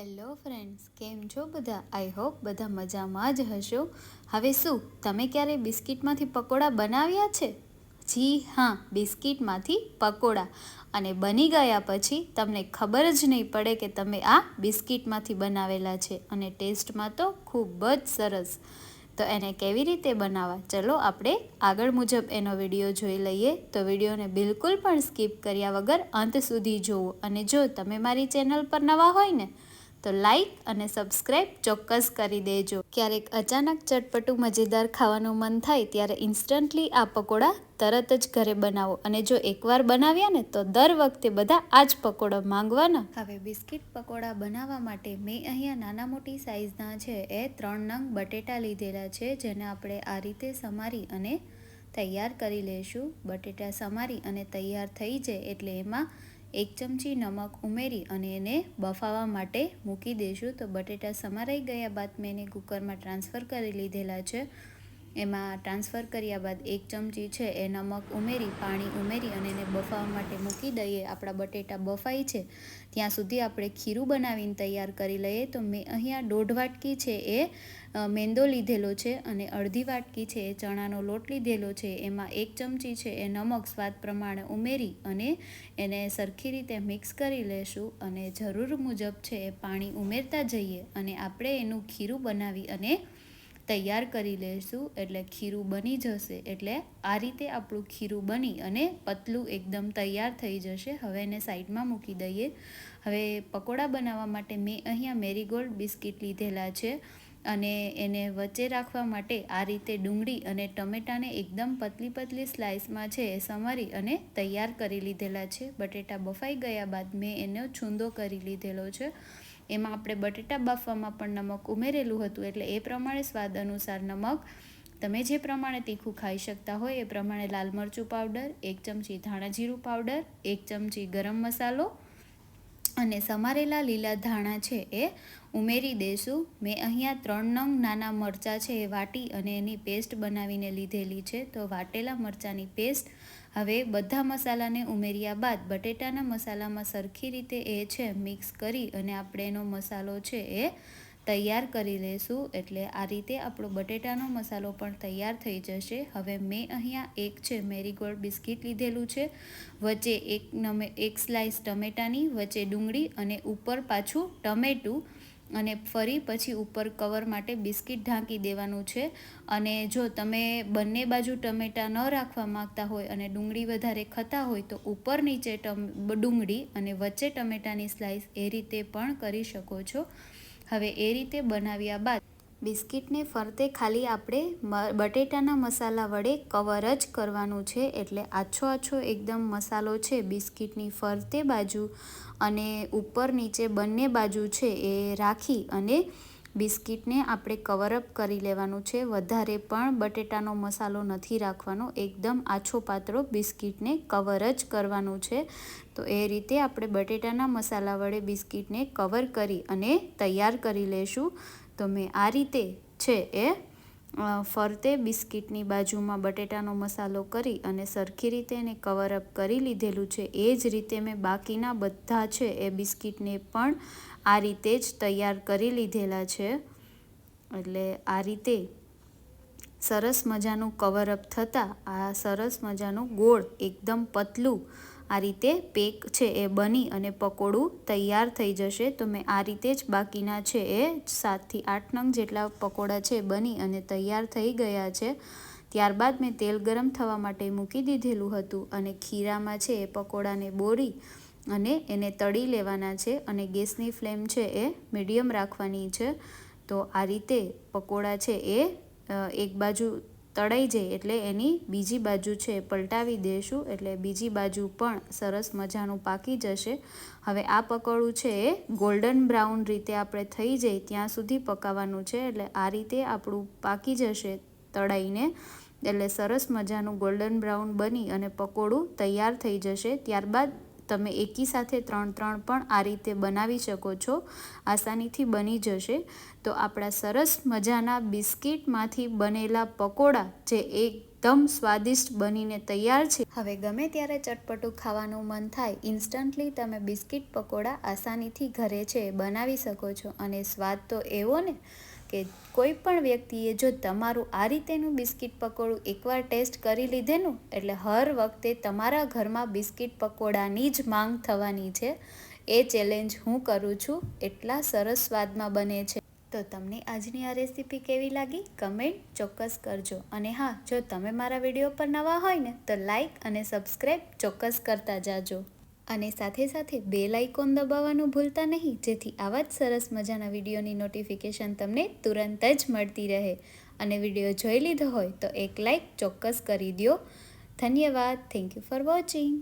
Hello friends કેમ છો બધા? આઈ હોપ બધા મજામાં જ હશો. હવે શું, તમે ક્યારે બિસ્કિટમાંથી પકોડા બનાવ્યા છે? જી હા, બિસ્કિટમાંથી પકોડા. અને બની ગયા પછી તમને ખબર જ નહીં પડે કે તમે આ બિસ્કિટમાંથી બનાવેલા છે. અને ટેસ્ટમાં તો ખૂબ જ સરસ. તો એને કેવી રીતે બનાવવા? ચલો આપણે આગળ મુજબ એનો વીડિયો જોઈ લઈએ. તો વિડીયોને બિલકુલ પણ સ્કીપ કર્યા વગર અંત સુધી જુઓ. અને જો તમે મારી ચેનલ પર નવા હોય ને તો લાઈક અને સબસ્ક્રાઈબ ચોક્કસ કરી દેજો. ક્યારેક અચાનક ચટપટું મજેદાર ખાવાનું મન થાય ત્યારે ઇન્સ્ટન્ટલી આ પકોડા તરત જ ઘરે બનાવો અને જો એકવાર બનાવ્યા ને તો દર વખતે બધા આ જ પકોડા માંગવાના. હવે બિસ્કિટ પકોડા બનાવવા માટે મેં અહીંયા નાના મોટી સાઇઝના છે એ ત્રણ નંગ બટેટા લીધેલા છે જેને આપણે આ રીતે સમારી અને તૈયાર કરી લઈશું બટેટા સમારી અને તૈયાર થઈ જાય એટલે એમાં એક ચમચી નમક ઉમેરી અને એને બફાવા માટે મૂકી દઈશું તો બટેટા સમારાઈ ગયા બાદ મેં એને કુકરમાં ટ્રાન્સફર કરી લીધેલા છે. એમાં ટ્રાન્સફર કર્યા બાદ એક ચમચી છે એ નમક ઉમેરી, પાણી ઉમેરી અને એને બફાવા માટે મૂકી દઈએ. આપણા બટેટા બફાય છે. ત્યાં સુધી આપણે ખીરું બનાવીને તૈયાર કરી લઈએ. તો મેં અહીંયા દોઢ વાટકી છે એ મેંદો લીધેલો છે અને અડધી વાટકી છે એ ચણાનો લોટ લીધેલો છે. એમાં એક ચમચી છે એ નમક સ્વાદ પ્રમાણે ઉમેરી અને એને સરખી રીતે મિક્સ કરી લેશું અને જરૂર મુજબ છે એ પાણી ઉમેરતા જઈએ અને આપણે એનું ખીરું બનાવી અને તૈયાર કરી લઈશું એટલે ખીરું બની જશે. એટલે આ રીતે આપણું ખીરું બની અને પતલું એકદમ તૈયાર થઈ જશે. હવે એને સાઈડમાં મૂકી દઈએ. હવે પકોડા બનાવવા માટે મેં અહીંયા મેરીગોલ્ડ બિસ્કિટ લીધેલા છે અને એને વચ્ચે રાખવા માટે આ રીતે ડુંગળી અને ટમેટાને એકદમ પતલી પતલી સ્લાઇસમાં છે એ સમારી અને તૈયાર કરી લીધેલા છે. બટેટા બફાઈ ગયા બાદ મેં એનો છૂંદો કરી લીધેલો છે. એમાં આપણે બટેટા બાફવામાં પણ નમક ઉમેરેલું હતું, એટલે એ પ્રમાણે સ્વાદ અનુસાર નમક તમે જે પ્રમાણે તીખું ખાઈ શકતા હોય એ પ્રમાણે લાલ મરચું પાવડર એક ચમચી ધાણા જીરું પાવડર એક ચમચી ગરમ મસાલો અને સમારેલા લીલા ધાણા છે એ ઉમેરી દેશું. મેં અહીંયા ત્રણ નંગ નાના મરચાં છે એ વાટી અને એની પેસ્ટ બનાવીને લીધેલી છે. તો વાટેલા મરચાંની પેસ્ટ હવે બધા મસાલાને ઉમેર્યા બાદ બટેટાના મસાલામાં સરખી રીતે એ છે, મિક્સ કરી અને આપણે એનો મસાલો છે એ તૈયાર કરી લઈશું એટલે આ રીતે આપણો બટેટાનો મસાલો પણ તૈયાર થઈ જશે. હવે મેં અહીંયા એક છે, મેરીગોલ્ડ બિસ્કિટ લીધેલું છે. વચ્ચે એક નમે, એક સ્લાઇસ ટમેટાની, વચ્ચે ડુંગળી અને ઉપર પાછું ટમેટું અને ફરી પછી ઉપર કવર માટે બિસ્કિટ ઢાંકી દેવાનું છે. અને જો તમે બંને બાજુ ટમેટાં ન રાખવા માંગતા હોય અને ડુંગળી વધારે ખાતા હોય તો ઉપર નીચે ટમ, ડુંગળી અને વચ્ચે ટમેટાની સ્લાઇસ એ રીતે પણ કરી શકો છો. હવે એ રીતે બનાવ્યા બાદ બિસ્કિટને ફરતે ખાલી આપણે બટેટાના મસાલા વડે કવર જ કરવાનું છે એટલે આછો આછો એકદમ મસાલો છે બિસ્કિટની ફરતે બાજુ અને ઉપર નીચે બંને બાજુ છે એ રાખી અને બિસ્કિટને આપણે કવરઅપ કરી લેવાનું છે. વધારે પણ બટેટાનો મસાલો નથી રાખવાનો. એકદમ આછો પાતળો બિસ્કિટને કવર જ કરવાનું છે. તો એ રીતે આપણે બટેટાના મસાલા વડે બિસ્કિટને કવર કરી અને તૈયાર કરી લેશું. તો મેં આ રીતે છે એ ફરતે બિસ્કિટની બાજુમાં બટેટાનો મસાલો કરી અને સરખી રીતે એને કવરઅપ કરી લીધેલું છે. એ જ રીતે મેં બાકીના બધા છે એ બિસ્કિટને પણ આ રીતે જ તૈયાર કરી લીધેલા છે. એટલે આ રીતે સરસ મજાનું કવરઅપ થતાં આ સરસ મજાનું ગોળ એકદમ પતલું આ રીતે પેક છે એ બની અને પકોડું તૈયાર થઈ જશે. તો મેં આ રીતે જ બાકીના છે એ સાતથી આઠ નંગ જેટલા પકોડા છે બની અને તૈયાર થઈ ગયા છે. ત્યારબાદ મેં તેલ ગરમ થવા માટે મૂકી દીધેલું હતું અને ખીરામાં છે એ પકોડાને બોરી અને એને તળી લેવાના છે અને ગેસની ફ્લેમ છે એ મીડિયમ રાખવાની છે. તો આ રીતે પકોડા છે એ એક બાજુ તળાઈ જાય એટલે એની બીજી બાજુ છે, પલટાવી દઈશું એટલે બીજી બાજુ પણ સરસ મજાનું પાકી જશે. હવે આ પકોડું છે એ ગોલ્ડન બ્રાઉન રીતે આપણે થઈ જાય ત્યાં સુધી પકાવવાનું છે એટલે આ રીતે આપણું પાકી જશે તળાઈને. એટલે સરસ મજાનું ગોલ્ડન બ્રાઉન બની અને પકોડું તૈયાર થઈ જશે. ત્યારબાદ તમે એકી સાથે ત્રણ ત્રણ પણ આ રીતે બનાવી શકો છો. આસાનીથી બની જશે. તો આપણા સરસ મજાના બિસ્કિટમાંથી બનેલા પકોડા જે એક એકદમ સ્વાદિષ્ટ બનીને તૈયાર છે. હવે ગમે ત્યારે ચટપટું ખાવાનું મન થાય, ઇન્સ્ટન્ટલી તમે બિસ્કિટ પકોડા આસાનીથી ઘરે છે બનાવી શકો છો. અને સ્વાદ તો એવો ને કે કોઈ પણ વ્યક્તિએ જો તમારું આ રીતેનું બિસ્કિટ પકોડું એકવાર ટેસ્ટ કરી લીધેનું એટલે હર વખતે તમારા ઘરમાં બિસ્કિટ પકોડાની જ માંગ થવાની છે. એ ચેલેન્જ હું કરું છું. એટલા સરસ સ્વાદમાં બને છે. તો તમને આજની આ રેસીપી કેવી લાગી? કમેન્ટ ચોક્કસ કરજો. અને હા, જો તમે મારા વીડિયો પર નવા હોય ને, તો લાઈક અને સબસ્ક્રાઈબ ચોક્કસ કરતા જાજો. અને સાથે સાથે બેલ આઇકોન દબાવવાનું ભૂલતા નહીં, જેથી આવા જ સરસ મજાના વિડીયોની નોટિફિકેશન તમને તુરંત જ મળતી રહે. અને વીડિયો જોઈ લીધો હોય તો એક લાઇક ચોક્કસ કરી દો ધન્યવાદ. Thank you for watching